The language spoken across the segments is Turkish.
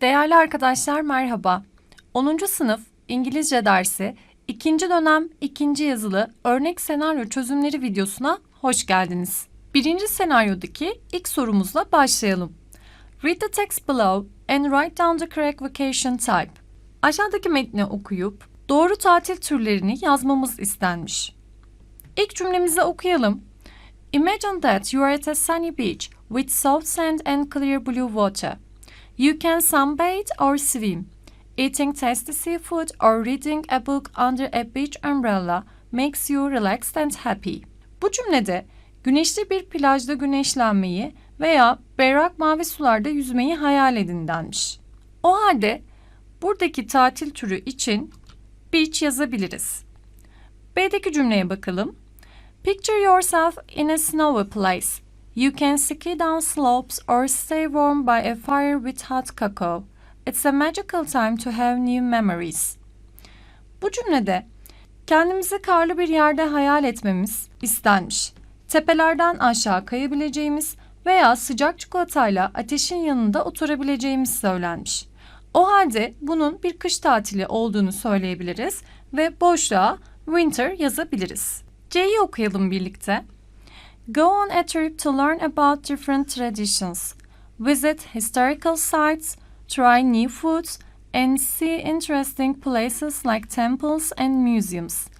Değerli arkadaşlar merhaba. 10. sınıf İngilizce dersi 2. dönem 2. yazılı örnek senaryo çözümleri videosuna hoş geldiniz. Birinci senaryodaki ilk sorumuzla başlayalım. Read the text below and write down the correct vacation type. Aşağıdaki metni okuyup doğru tatil türlerini yazmamız istenmiş. İlk cümlemizi okuyalım. Imagine that you are at a sunny beach with soft sand and clear blue water. You can sunbathe or swim. Eating tasty seafood or reading a book under a beach umbrella makes you relaxed and happy. Bu cümlede güneşli bir plajda güneşlenmeyi veya berrak mavi sularda yüzmeyi hayal edin denmiş. O halde buradaki tatil türü için beach yazabiliriz. B'deki cümleye bakalım. Picture yourself in a snowy place. You can ski down slopes or stay warm by a fire with hot cocoa. It's a magical time to have new memories. Bu cümlede kendimizi karlı bir yerde hayal etmemiz istenmiş. Tepelerden aşağı kayabileceğimiz veya sıcak çikolatayla ateşin yanında oturabileceğimiz söylenmiş. O halde bunun bir kış tatili olduğunu söyleyebiliriz ve boşluğa winter yazabiliriz. C'yi okuyalım birlikte. Go on a trip to learn about different traditions. Visit historical sites, try new foods, and see interesting places like temples and museums.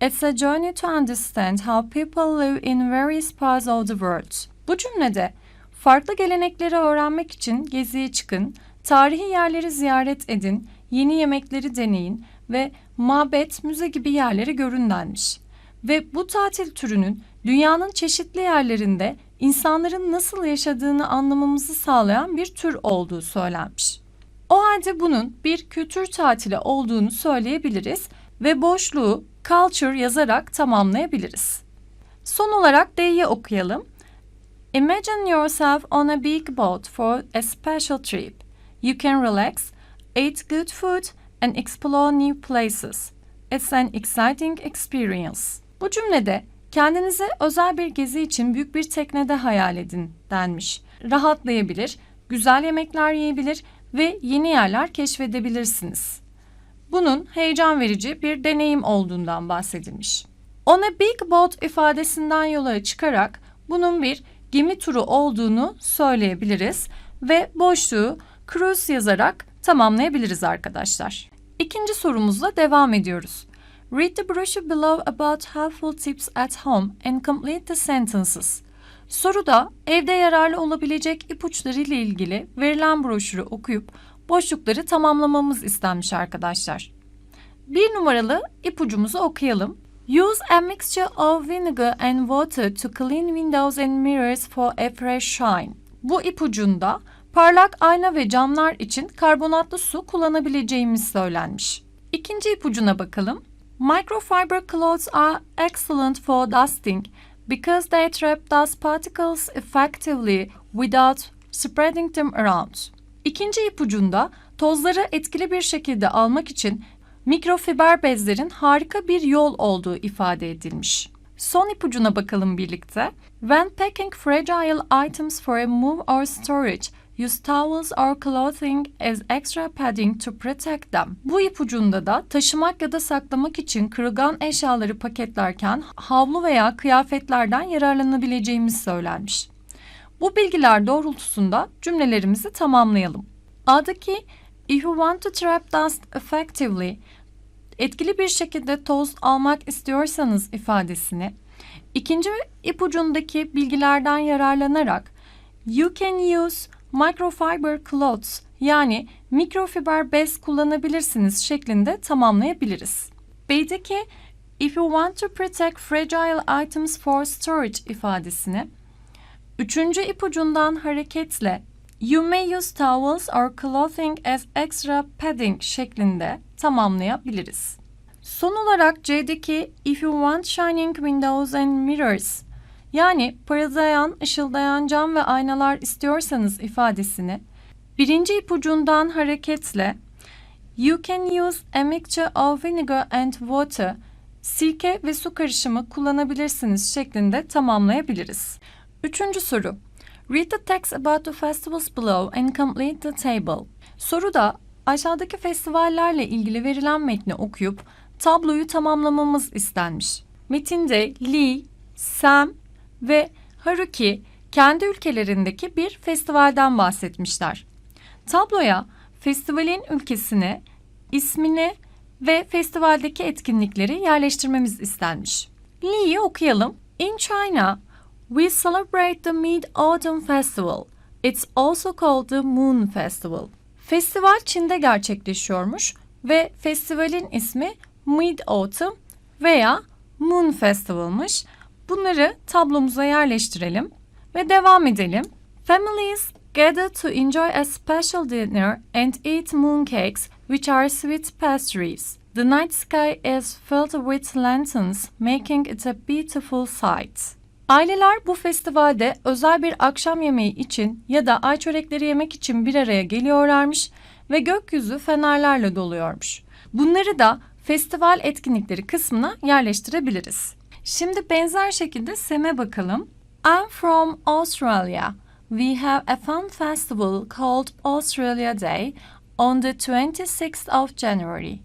It's a journey to understand how people live in various parts of the world. Bu cümlede farklı gelenekleri öğrenmek için geziye çıkın, tarihi yerleri ziyaret edin, yeni yemekleri deneyin ve mabet, müze gibi yerleri görün denmiş. Ve bu tatil türünün dünyanın çeşitli yerlerinde insanların nasıl yaşadığını anlamamızı sağlayan bir tür olduğu söylenmiş. O halde bunun bir kültür tatili olduğunu söyleyebiliriz ve boşluğu culture yazarak tamamlayabiliriz. Son olarak D'yi okuyalım. Imagine yourself on a big boat for a special trip. You can relax, eat good food and explore new places. It's an exciting experience. Bu cümlede kendinize özel bir gezi için büyük bir teknede hayal edin denmiş. Rahatlayabilir, güzel yemekler yiyebilir ve yeni yerler keşfedebilirsiniz. Bunun heyecan verici bir deneyim olduğundan bahsedilmiş. On a big boat ifadesinden yola çıkarak bunun bir gemi turu olduğunu söyleyebiliriz ve boşluğu cruise yazarak tamamlayabiliriz arkadaşlar. İkinci sorumuzla devam ediyoruz. Read the brochure below about helpful tips at home and complete the sentences. Soruda evde yararlı olabilecek ipuçları ile ilgili verilen broşürü okuyup boşlukları tamamlamamız istenmiş arkadaşlar. Bir numaralı ipucumuzu okuyalım. Use a mixture of vinegar and water to clean windows and mirrors for a fresh shine. Bu ipucunda parlak ayna ve camlar için karbonatlı su kullanabileceğimiz söylenmiş. İkinci ipucuna bakalım. Microfiber clothes are excellent for dusting because they trap dust particles effectively without spreading them around. İkinci ipucunda tozları etkili bir şekilde almak için mikrofiber bezlerin harika bir yol olduğu ifade edilmiş. Son ipucuna bakalım birlikte. When packing fragile items for a move or storage, use towels or clothing as extra padding to protect them. Bu ipucunda da taşımak ya da saklamak için kırılgan eşyaları paketlerken havlu veya kıyafetlerden yararlanabileceğimiz söylenmiş. Bu bilgiler doğrultusunda cümlelerimizi tamamlayalım. A'daki If you want to trap dust effectively, etkili bir şekilde toz almak istiyorsanız ifadesini, ikinci ipucundaki bilgilerden yararlanarak You can use microfiber cloths yani mikrofiber bez kullanabilirsiniz şeklinde tamamlayabiliriz. B'deki If you want to protect fragile items for storage ifadesini Üçüncü ipucundan hareketle You may use towels or clothing as extra padding şeklinde tamamlayabiliriz. Son olarak C'deki If you want shining windows and mirrors yani parıldayan, ışıldayan cam ve aynalar istiyorsanız ifadesini birinci ipucundan hareketle You can use a mixture of vinegar and water sirke ve su karışımı kullanabilirsiniz şeklinde tamamlayabiliriz. Üçüncü soru. Read the text about the festivals below and complete the table. Soru da aşağıdaki festivallerle ilgili verilen metni okuyup tabloyu tamamlamamız istenmiş. Metinde Lee, Sam ve Haruki kendi ülkelerindeki bir festivalden bahsetmişler. Tabloya festivalin ülkesini, ismini ve festivaldeki etkinlikleri yerleştirmemiz istenmiş. Lee'yi okuyalım. In China, we celebrate the Mid-Autumn Festival. It's also called the Moon Festival. Festival Çin'de gerçekleşiyormuş ve festivalin ismi Mid-Autumn veya Moon Festival'mış. Bunları tablomuza yerleştirelim ve devam edelim. Families gather to enjoy a special dinner and eat mooncakes, which are sweet pastries. The night sky is filled with lanterns, making it a beautiful sight. Aileler bu festivalde özel bir akşam yemeği için ya da ay çörekleri yemek için bir araya geliyorlarmış ve gökyüzü fenerlerle doluyormuş. Bunları da festival etkinlikleri kısmına yerleştirebiliriz. Şimdi benzer şekilde Sem'e bakalım. I'm from Australia. We have a fun festival called Australia Day on the 26th of January.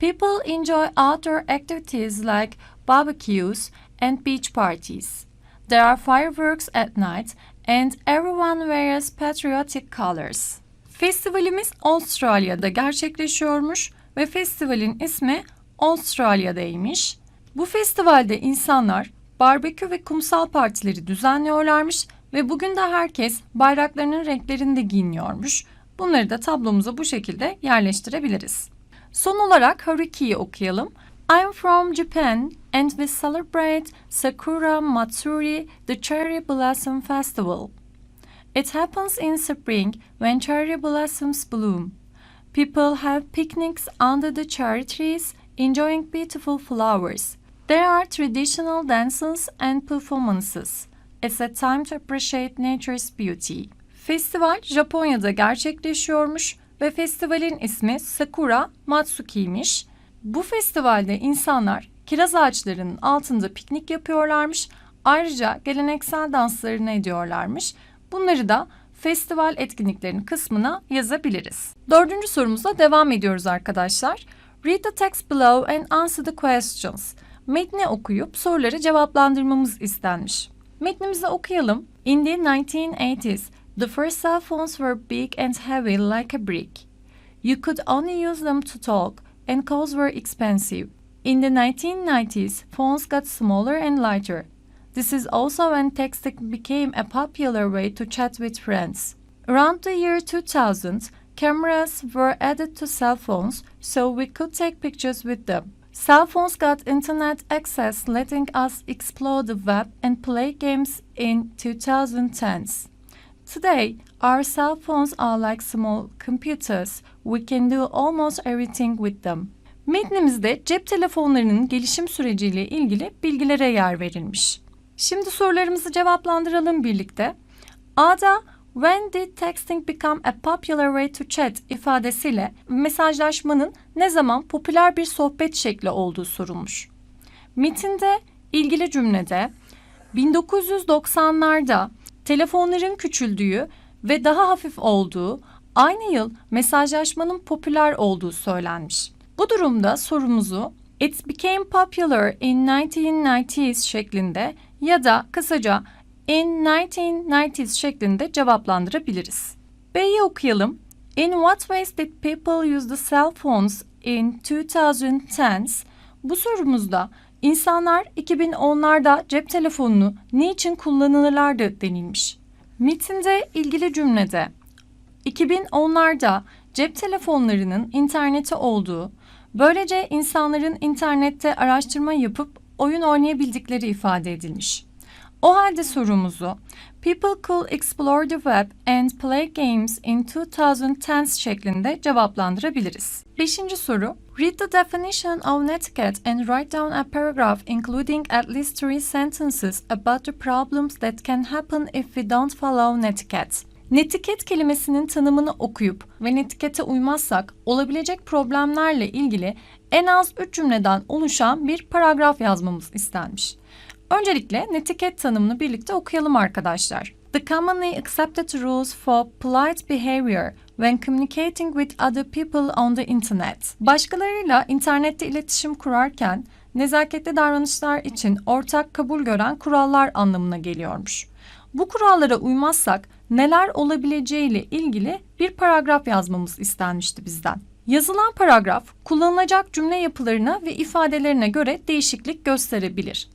People enjoy outdoor activities like barbecues and beach parties. There are fireworks at night and everyone wears patriotic colors. Festivalimiz Avustralya'da gerçekleşiyormuş ve festivalin ismi Avustralya'daymış. Bu festivalde insanlar barbekü ve kumsal partileri düzenliyorlarmış ve bugün de herkes bayraklarının renklerinde giyiniyormuş. Bunları da tablomuza bu şekilde yerleştirebiliriz. Son olarak Haruki'yi okuyalım. I'm from Japan and we celebrate Sakura Matsuri, the cherry blossom festival. It happens in spring when cherry blossoms bloom. People have picnics under the cherry trees, enjoying beautiful flowers. There are traditional dances and performances. It's a time to appreciate nature's beauty. Festival Japonya'da gerçekleşiyormuş ve festivalin ismi Sakura Matsuki'ymiş. Bu festivalde insanlar kiraz ağaçlarının altında piknik yapıyorlarmış. Ayrıca geleneksel danslarını ediyorlarmış. Bunları da festival etkinliklerinin kısmına yazabiliriz. Dördüncü sorumuzla devam ediyoruz arkadaşlar. Read the text below and answer the questions. Metni okuyup soruları cevaplandırmamız istenmiş. Metnimizi okuyalım. In the 1980s, the first cell phones were big and heavy like a brick. You could only use them to talk, and calls were expensive. In the 1990s, phones got smaller and lighter. This is also when texting became a popular way to chat with friends. Around the year 2000, cameras were added to cell phones so we could take pictures with them. Cell phones got internet access, letting us explore the web and play games in 2010s. Today, our cell phones are like small computers. We can do almost everything with them. Metnimizde cep telefonlarının gelişim süreciyle ilgili bilgilere yer verilmiş. Şimdi sorularımızı cevaplandıralım birlikte. A'da When did texting become a popular way to chat ifadesiyle mesajlaşmanın ne zaman popüler bir sohbet şekli olduğu sorulmuş. Metinde ilgili cümlede 1990'larda telefonların küçüldüğü ve daha hafif olduğu, aynı yıl mesajlaşmanın popüler olduğu söylenmiş. Bu durumda sorumuzu It became popular in 1990s şeklinde ya da kısaca in 1990s şeklinde cevaplandırabiliriz. B'yi okuyalım. In what ways did people use the cell phones in 2010s? Bu sorumuzda insanlar 2010'larda cep telefonunu niçin kullanırlardı denilmiş. Metinde ilgili cümlede 2010'larda cep telefonlarının interneti olduğu, böylece insanların internette araştırma yapıp oyun oynayabildikleri ifade edilmiş. O halde sorumuzu People could explore the web and play games in 2010 şeklinde cevaplandırabiliriz. Beşinci soru. Read the definition of netiquette and write down a paragraph including at least three sentences about the problems that can happen if we don't follow netiquette. Netiket kelimesinin tanımını okuyup ve netikete uymazsak olabilecek problemlerle ilgili en az 3 cümleden oluşan bir paragraf yazmamız istenmiş. Öncelikle netiket tanımını birlikte okuyalım arkadaşlar. The commonly accepted rules for polite behavior when communicating with other people on the internet. Başkalarıyla internette iletişim kurarken nezaketli davranışlar için ortak kabul gören kurallar anlamına geliyormuş. Bu kurallara uymazsak neler olabileceğiyle ilgili bir paragraf yazmamız istenmişti bizden. Yazılan paragraf kullanılacak cümle yapılarına ve ifadelerine göre değişiklik gösterebilir.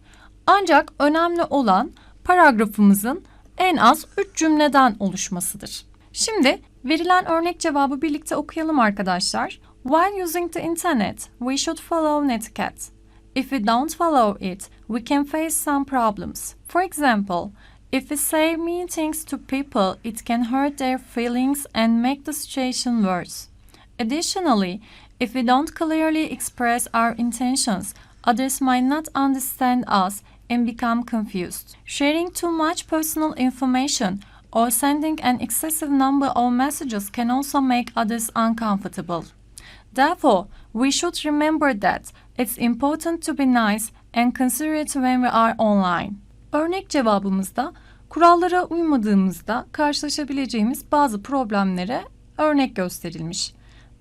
Ancak önemli olan paragrafımızın en az 3 cümleden oluşmasıdır. Şimdi verilen örnek cevabı birlikte okuyalım arkadaşlar. While using the internet, we should follow etiquette. If we don't follow it, we can face some problems. For example, if we say mean things to people, it can hurt their feelings and make the situation worse. Additionally, if we don't clearly express our intentions, others might not understand us and become confused. Sharing too much personal information or sending an excessive number of messages can also make others uncomfortable. Therefore, we should remember that it's important to be nice and considerate when we are online. Örnek cevabımızda kurallara uymadığımızda karşılaşabileceğimiz bazı problemlere örnek gösterilmiş.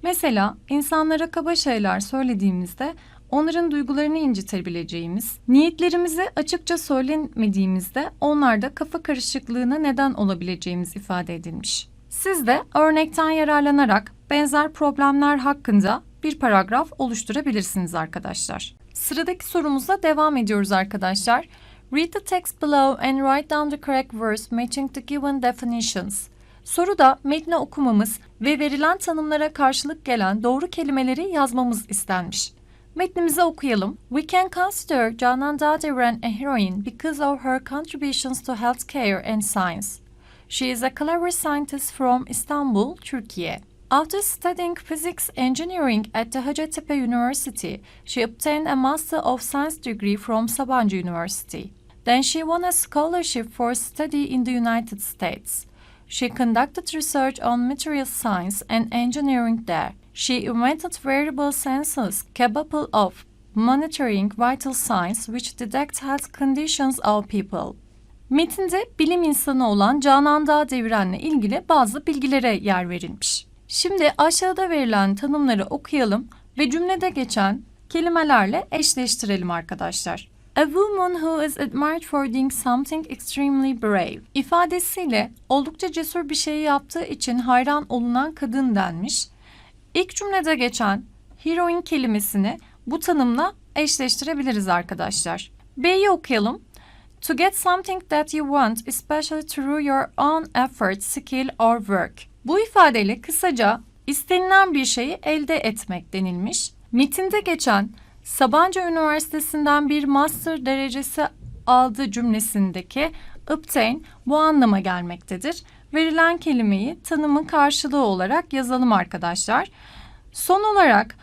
Mesela insanlara kaba şeyler söylediğimizde onların duygularını incitebileceğimiz, niyetlerimizi açıkça söylemediğimizde onlarda kafa karışıklığına neden olabileceğimiz ifade edilmiş. Siz de örnekten yararlanarak benzer problemler hakkında bir paragraf oluşturabilirsiniz arkadaşlar. Sıradaki sorumuzla devam ediyoruz arkadaşlar. Read the text below and write down the correct words matching the given definitions. Soruda metni okumamız ve verilen tanımlara karşılık gelen doğru kelimeleri yazmamız istenmiş. Metnimizi okuyalım. We can consider Canan Dağdeviren a heroine because of her contributions to healthcare and science. She is a clever scientist from Istanbul, Turkey. After studying physics engineering at the Hacettepe University, she obtained a Master of Science degree from Sabancı University. Then she won a scholarship for study in the United States. She conducted research on material science and engineering there. She invented variable sensors capable of monitoring vital signs which detect health conditions of people. Metinde bilim insanı olan Canan Dağ Deviren'le ilgili bazı bilgilere yer verilmiş. Şimdi aşağıda verilen tanımları okuyalım ve cümlede geçen kelimelerle eşleştirelim arkadaşlar. A woman who is admired for doing something extremely brave ifadesiyle oldukça cesur bir şeyi yaptığı için hayran olunan kadın denmiş. İlk cümlede geçen heroine kelimesini bu tanımla eşleştirebiliriz arkadaşlar. B'yi okuyalım. To get something that you want, especially through your own effort, skill or work. Bu ifadeyle kısaca istenilen bir şeyi elde etmek denilmiş. Metinde geçen Sabancı Üniversitesi'nden bir master derecesi aldığı cümlesindeki obtain bu anlama gelmektedir. Verilen kelimeyi tanımın karşılığı olarak yazalım arkadaşlar. Son olarak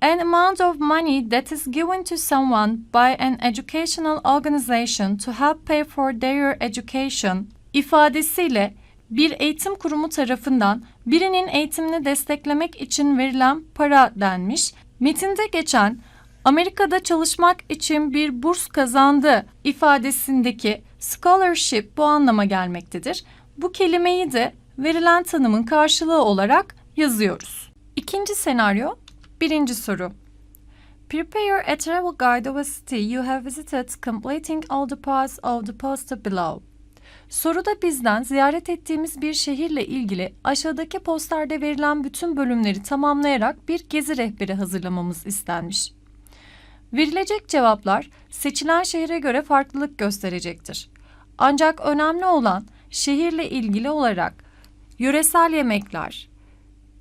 an amount of money that is given to someone by an educational organization to help pay for their education ifadesiyle bir eğitim kurumu tarafından birinin eğitimini desteklemek için verilen para denmiş. Metinde geçen Amerika'da çalışmak için bir burs kazandı ifadesindeki scholarship bu anlama gelmektedir. Bu kelimeyi de verilen tanımın karşılığı olarak yazıyoruz. İkinci senaryo, birinci soru. Prepare a travel guide of a city you have visited completing all the parts of the poster below. Soruda bizden ziyaret ettiğimiz bir şehirle ilgili aşağıdaki posterde verilen bütün bölümleri tamamlayarak bir gezi rehberi hazırlamamız istenmiş. Verilecek cevaplar seçilen şehre göre farklılık gösterecektir. Ancak önemli olan şehirle ilgili olarak yöresel yemekler,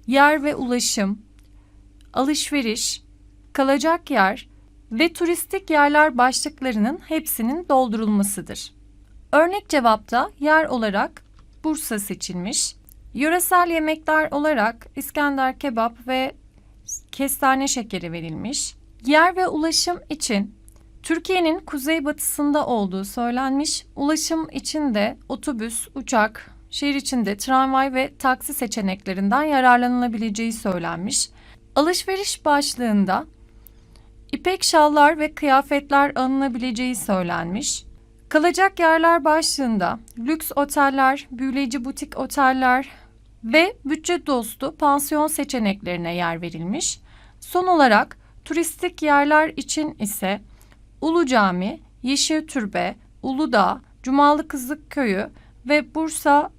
yer ve ulaşım, alışveriş, kalacak yer ve turistik yerler başlıklarının hepsinin doldurulmasıdır. Örnek cevapta yer olarak Bursa seçilmiş. Yöresel yemekler olarak İskender kebap ve kestane şekeri verilmiş. Yer ve ulaşım için Türkiye'nin kuzeybatısında olduğu söylenmiş. Ulaşım için de otobüs, uçak, şehir içinde tramvay ve taksi seçeneklerinden yararlanılabileceği söylenmiş. Alışveriş başlığında ipek şallar ve kıyafetler alınabileceği söylenmiş. Kalacak yerler başlığında lüks oteller, büyüleyici butik oteller ve bütçe dostu pansiyon seçeneklerine yer verilmiş. Son olarak turistik yerler için ise Ulu Cami, Yeşil Türbe, Uludağ, Cumalı Kızlık Köyü ve Bursa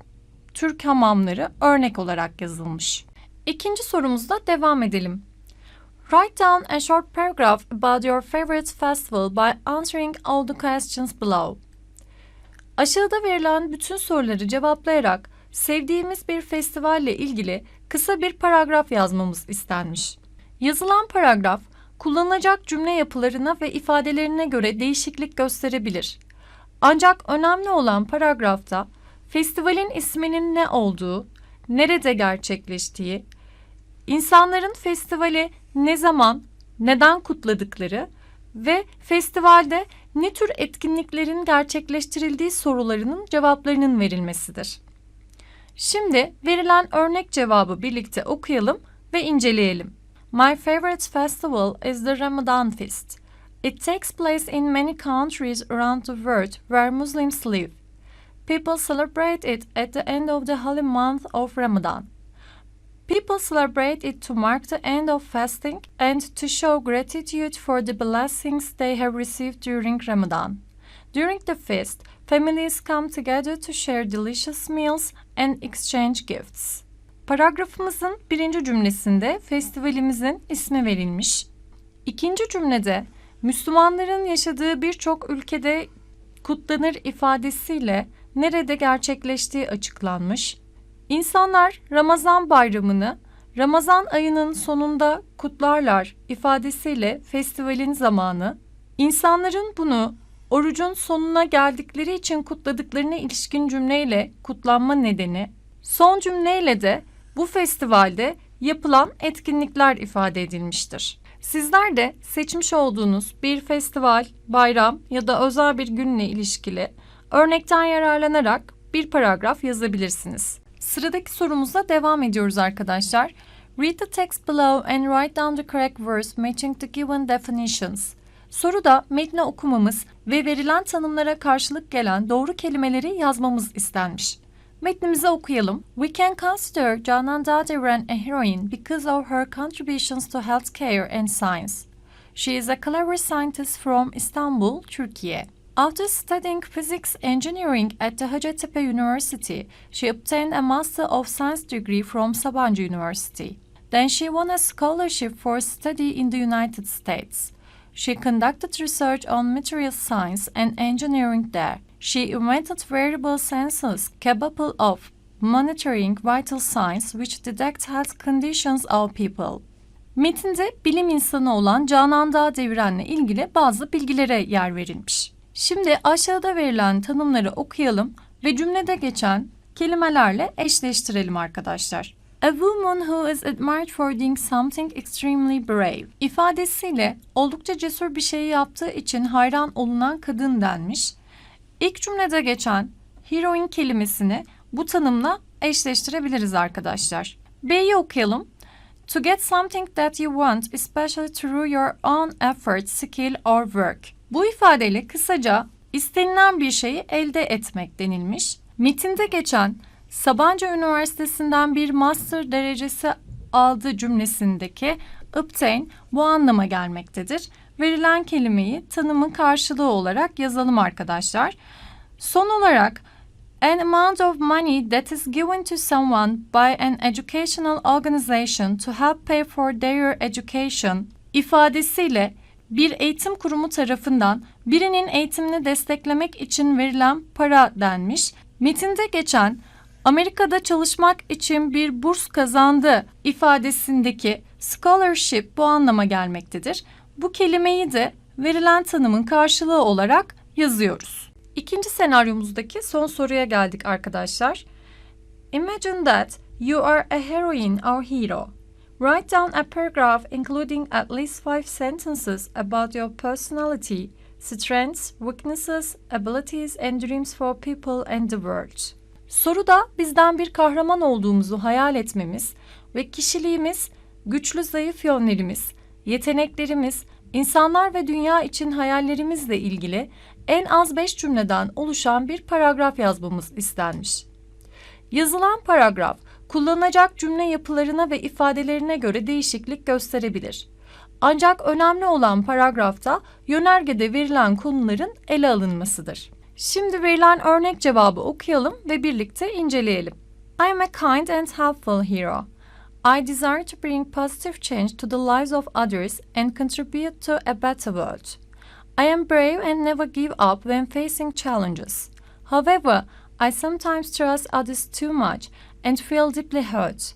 Türk hamamları örnek olarak yazılmış. İkinci sorumuzda devam edelim. Write down a short paragraph about your favorite festival by answering all the questions below. Aşağıda verilen bütün soruları cevaplayarak sevdiğimiz bir festivalle ilgili kısa bir paragraf yazmamız istenmiş. Yazılan paragraf kullanılacak cümle yapılarına ve ifadelerine göre değişiklik gösterebilir. Ancak önemli olan paragrafta festivalin isminin ne olduğu, nerede gerçekleştiği, insanların festivali ne zaman, neden kutladıkları ve festivalde ne tür etkinliklerin gerçekleştirildiği sorularının cevaplarının verilmesidir. Şimdi verilen örnek cevabı birlikte okuyalım ve inceleyelim. My favorite festival is the Ramadan Feast. It takes place in many countries around the world where Muslims live. People celebrate it at the end of the holy month of Ramadan. People celebrate it to mark the end of fasting and to show gratitude for the blessings they have received during Ramadan. During the feast, families come together to share delicious meals and exchange gifts. Paragrafımızın birinci cümlesinde festivalimizin ismi verilmiş. İkinci cümlede Müslümanların yaşadığı birçok ülkede kutlanır ifadesiyle nerede gerçekleştiği açıklanmış. İnsanlar Ramazan bayramını Ramazan ayının sonunda kutlarlar ifadesiyle festivalin zamanı, insanların bunu orucun sonuna geldikleri için kutladıklarına ilişkin cümleyle kutlanma nedeni, son cümleyle de bu festivalde yapılan etkinlikler ifade edilmiştir. Sizler de seçmiş olduğunuz bir festival, bayram ya da özel bir günle ilişkili örnekten yararlanarak bir paragraf yazabilirsiniz. Sıradaki sorumuzla devam ediyoruz arkadaşlar. Read the text below and write down the correct words matching the given definitions. Soruda metni okumamız ve verilen tanımlara karşılık gelen doğru kelimeleri yazmamız istenmiş. Metnimizi okuyalım. We can consider Canan Dağdeviren a heroine because of her contributions to healthcare and science. She is a clever scientist from Istanbul, Turkey. After studying physics engineering at the Hacettepe University, she obtained a Master of Science degree from Sabancı University. Then she won a scholarship for study in the United States. She conducted research on material science and engineering there. She invented variable sensors capable of monitoring vital signs which detect health conditions of people. Metinde bilim insanı olan Canan Dağ Deviren'le ilgili bazı bilgilere yer verilmiş. Şimdi aşağıda verilen tanımları okuyalım ve cümlede geçen kelimelerle eşleştirelim arkadaşlar. A woman who is admired for doing something extremely brave ifadesiyle oldukça cesur bir şeyi yaptığı için hayran olunan kadın denmiş. İlk cümlede geçen heroine kelimesini bu tanımla eşleştirebiliriz arkadaşlar. B'yi okuyalım. To get something that you want, especially through your own effort, skill or work. Bu ifadeyle kısaca istenilen bir şeyi elde etmek denilmiş. Metinde geçen Sabancı Üniversitesi'nden bir master derecesi aldığı cümlesindeki obtain bu anlama gelmektedir. Verilen kelimeyi tanımın karşılığı olarak yazalım arkadaşlar. Son olarak an amount of money that is given to someone by an educational organization to help pay for their education ifadesiyle bir eğitim kurumu tarafından birinin eğitimini desteklemek için verilen para denmiş. Metinde geçen Amerika'da çalışmak için bir burs kazandı ifadesindeki scholarship bu anlama gelmektedir. Bu kelimeyi de verilen tanımın karşılığı olarak yazıyoruz. İkinci senaryomuzdaki son soruya geldik arkadaşlar. Imagine that you are a heroine or hero. Write down a paragraph including at least five sentences about your personality, strengths, weaknesses, abilities and dreams for people and the world. Soruda bizden bir kahraman olduğumuzu hayal etmemiz ve kişiliğimiz, güçlü zayıf yönlerimiz, yeteneklerimiz, İnsanlar ve dünya için hayallerimizle ilgili en az 5 cümleden oluşan bir paragraf yazmamız istenmiş. Yazılan paragraf kullanılacak cümle yapılarına ve ifadelerine göre değişiklik gösterebilir. Ancak önemli olan paragrafta yönergede verilen konuların ele alınmasıdır. Şimdi verilen örnek cevabı okuyalım ve birlikte inceleyelim. I am a kind and helpful hero. I desire to bring positive change to the lives of others and contribute to a better world. I am brave and never give up when facing challenges. However, I sometimes trust others too much and feel deeply hurt.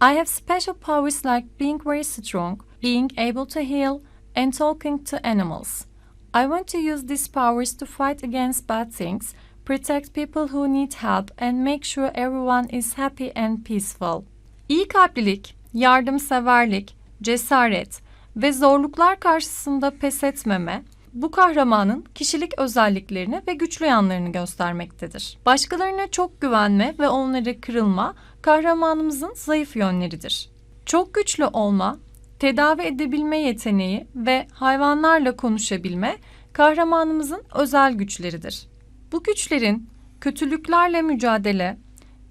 I have special powers like being very strong, being able to heal, and talking to animals. I want to use these powers to fight against bad things, protect people who need help, and make sure everyone is happy and peaceful. İyi kalplilik, yardımseverlik, cesaret ve zorluklar karşısında pes etmeme, bu kahramanın kişilik özelliklerini ve güçlü yanlarını göstermektedir. Başkalarına çok güvenme ve onları kırılma, kahramanımızın zayıf yönleridir. Çok güçlü olma, tedavi edebilme yeteneği ve hayvanlarla konuşabilme, kahramanımızın özel güçleridir. Bu güçlerin kötülüklerle mücadele,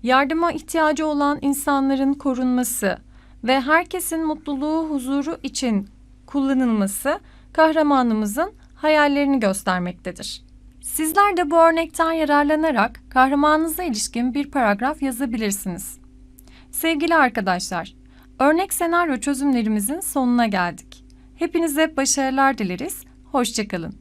yardıma ihtiyacı olan insanların korunması ve herkesin mutluluğu, huzuru için kullanılması kahramanımızın hayallerini göstermektedir. Sizler de bu örnekten yararlanarak kahramanınıza ilişkin bir paragraf yazabilirsiniz. Sevgili arkadaşlar, örnek senaryo çözümlerimizin sonuna geldik. Hepinize başarılar dileriz. Hoşçakalın.